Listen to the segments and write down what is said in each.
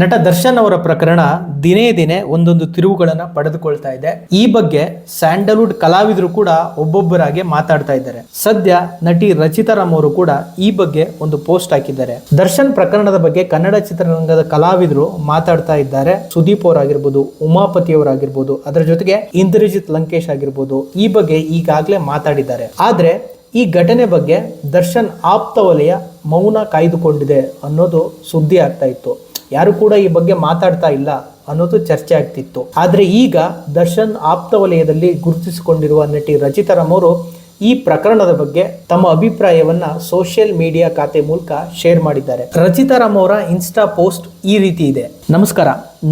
ನಟ ದರ್ಶನ್ ಅವರ ಪ್ರಕರಣ ದಿನೇ ದಿನೇ ಒಂದೊಂದು ತಿರುವುಗಳನ್ನು ಪಡೆದುಕೊಳ್ತಾ ಇದೆ. ಈ ಬಗ್ಗೆ ಸ್ಯಾಂಡಲ್ವುಡ್ ಕಲಾವಿದರು ಕೂಡ ಒಬ್ಬೊಬ್ಬರಾಗಿ ಮಾತಾಡ್ತಾ ಇದ್ದಾರೆ. ಸದ್ಯ ನಟಿ ರಚಿತಾ ರಾಮ್ ಅವರು ಕೂಡ ಈ ಬಗ್ಗೆ ಒಂದು ಪೋಸ್ಟ್ ಹಾಕಿದ್ದಾರೆ. ದರ್ಶನ್ ಪ್ರಕರಣದ ಬಗ್ಗೆ ಕನ್ನಡ ಚಿತ್ರರಂಗದ ಕಲಾವಿದರು ಮಾತಾಡ್ತಾ ಇದ್ದಾರೆ. ಸುದೀಪ್ ಅವರಾಗಿರ್ಬೋದು, ಉಮಾಪತಿ ಅವರಾಗಿರ್ಬೋದು, ಅದರ ಜೊತೆಗೆ ಇಂದ್ರಜಿತ್ ಲಂಕೇಶ್ ಆಗಿರ್ಬೋದು ಈ ಬಗ್ಗೆ ಈಗಾಗಲೇ ಮಾತಾಡಿದ್ದಾರೆ. ಆದ್ರೆ ಈ ಘಟನೆ ಬಗ್ಗೆ ದರ್ಶನ್ ಆಪ್ತ ವಲಯ ಮೌನ ಕಾಯ್ದುಕೊಂಡಿದೆ ಅನ್ನೋದು ಸುದ್ದಿ ಆಗ್ತಾ ಇತ್ತು. ಯಾರು ಕೂಡ ಈ ಬಗ್ಗೆ ಮಾತಾಡ್ತಾ ಇಲ್ಲ ಅನ್ನೋದು ಚರ್ಚೆ ಆಗ್ತಿತ್ತು. ಆದರೆ ಈಗ ದರ್ಶನ್ ಆಪ್ತ ವಲಯದಲ್ಲಿ ಗುರುತಿಸಿಕೊಂಡಿರುವ ನಟಿ ರಚಿತಾರಾಮ್ ಅವರು ಈ ಪ್ರಕರಣದ ಬಗ್ಗೆ ತಮ್ಮ ಅಭಿಪ್ರಾಯವನ್ನ ಸೋಷಿಯಲ್ ಮೀಡಿಯಾ ಖಾತೆ ಮೂಲಕ ಶೇರ್ ಮಾಡಿದ್ದಾರೆ. ರಚಿತಾರಾಮ್ ಅವರ ಇನ್ಸ್ಟಾ ಪೋಸ್ಟ್ ಈ ರೀತಿ ಇದೆ. ನಮಸ್ಕಾರ,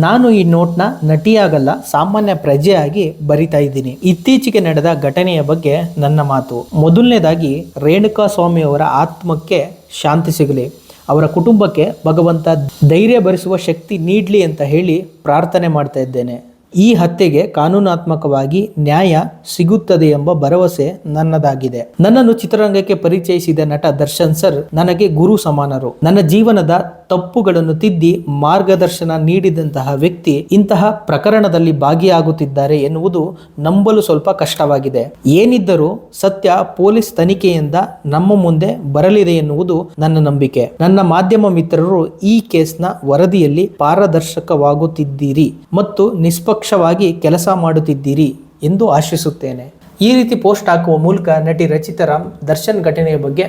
ನಾನು ಈ ನೋಟ್ನ ನಟಿಯಾಗಲ್ಲ, ಸಾಮಾನ್ಯ ಪ್ರಜೆಯಾಗಿ ಬರಿತಾ ಇದ್ದೀನಿ. ಇತ್ತೀಚೆಗೆ ನಡೆದ ಘಟನೆಯ ಬಗ್ಗೆ ನನ್ನ ಮಾತು. ಮೊದಲನೇದಾಗಿ ರೇಣುಕಾ ಸ್ವಾಮಿ ಅವರ ಆತ್ಮಕ್ಕೆ ಶಾಂತಿ ಸಿಗಲಿ. ಅವರ ಕುಟುಂಬಕ್ಕೆ ಭಗವಂತ ಧೈರ್ಯ ಭರಿಸುವ ಶಕ್ತಿ ನೀಡಲಿ ಅಂತ ಹೇಳಿ ಪ್ರಾರ್ಥನೆ ಮಾಡ್ತಾ ಇದ್ದೇನೆ. ಈ ಹತ್ಯೆಗೆ ಕಾನೂನಾತ್ಮಕವಾಗಿ ನ್ಯಾಯ ಸಿಗುತ್ತದೆ ಎಂಬ ಭರವಸೆ ನನ್ನದಾಗಿದೆ. ನನ್ನನ್ನು ಚಿತ್ರರಂಗಕ್ಕೆ ಪರಿಚಯಿಸಿದ ನಟ ದರ್ಶನ್ ಸರ್ ನನಗೆ ಗುರು ಸಮಾನರು. ನನ್ನ ಜೀವನದ ತಪ್ಪುಗಳನ್ನು ತಿದ್ದಿ ಮಾರ್ಗದರ್ಶನ ನೀಡಿದಂತಹ ವ್ಯಕ್ತಿ ಇಂತಹ ಪ್ರಕರಣದಲ್ಲಿ ಭಾಗಿಯಾಗುತ್ತಿದ್ದಾರೆ ಎನ್ನುವುದು ನಂಬಲು ಸ್ವಲ್ಪ ಕಷ್ಟವಾಗಿದೆ. ಏನಿದ್ದರೂ ಸತ್ಯ ಪೊಲೀಸ್ ತನಿಖೆಯಿಂದ ನಮ್ಮ ಮುಂದೆ ಬರಲಿದೆ ಎನ್ನುವುದು ನನ್ನ ನಂಬಿಕೆ. ನನ್ನ ಮಾಧ್ಯಮ ಮಿತ್ರರು ಈ ಕೇಸ್ನ ವರದಿಯಲ್ಲಿ ಪಾರದರ್ಶಕವಾಗುತ್ತಿದ್ದೀರಿ ಮತ್ತು ನಿಷ್ಪಕ್ಷವಾಗಿ ಕೆಲಸ ಮಾಡುತ್ತಿದ್ದೀರಿ ಎಂದು ಆಶಿಸುತ್ತೇನೆ. ಈ ರೀತಿ ಪೋಸ್ಟ್ ಹಾಕುವ ಮೂಲಕ ನಟಿ ರಚಿತಾರಾಮ್ ದರ್ಶನ್ ಘಟನೆಯ ಬಗ್ಗೆ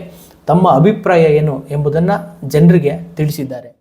ತಮ್ಮ ಅಭಿಪ್ರಾಯ ಏನು ಎಂಬುದನ್ನು ಜನರಿಗೆ ತಿಳಿಸಿದ್ದಾರೆ.